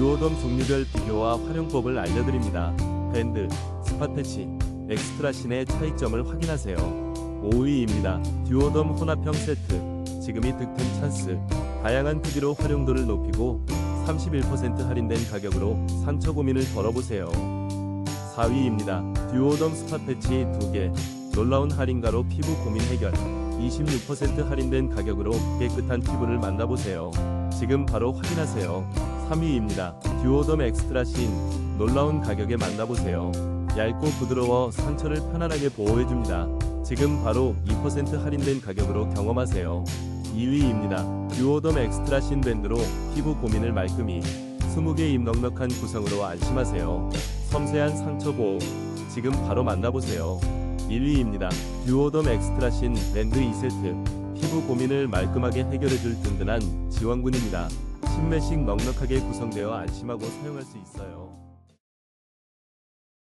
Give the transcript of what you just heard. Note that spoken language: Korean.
듀오덤 종류별 비교와 활용법을 알려드립니다. 밴드, 스팟 패치, 엑스트라신의 차이점을 확인하세요. 5위입니다. 듀오덤 혼합형 세트. 지금이 득템 찬스. 다양한 크기로 활용도를 높이고 31% 할인된 가격으로 상처 고민을 덜어보세요. 4위입니다. 듀오덤 스팟 패치 2개. 놀라운 할인가로 피부 고민 해결. 26% 할인된 가격으로 깨끗한 피부를 만나보세요. 지금 바로 확인하세요. 3위입니다. 듀오덤 엑스트라 신. 놀라운 가격에 만나보세요. 얇고 부드러워 상처를 편안하게 보호해줍니다. 지금 바로 2% 할인된 가격으로 경험하세요. 2위입니다. 듀오덤 엑스트라 신 밴드로 피부 고민을 말끔히 20개 입 넉넉한 구성으로 안심하세요. 섬세한 상처 보호. 지금 바로 만나보세요. 1위입니다. 듀오덤 엑스트라 신 밴드 2세트. 피부 고민을 말끔하게 해결해줄 든든한 지원군입니다. 10매씩 넉넉하게 구성되어 안심하고 사용할 수 있어요.